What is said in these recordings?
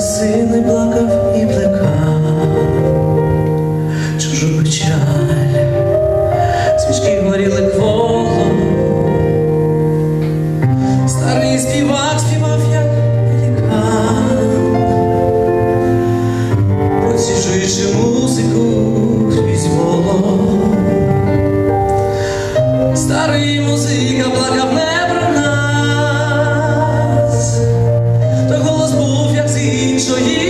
Сини син і плакав і плекав чужу печаль, свічки горіли кволо, старий співак співав, як пелікан, посіжуючи музику крізь воло, старий музика плакав не. sorrir.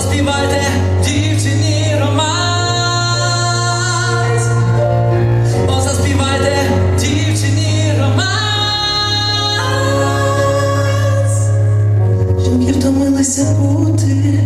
заспівайте дівчині романс. О, заспівайте дівчині романс. Щоб я втомилися бути.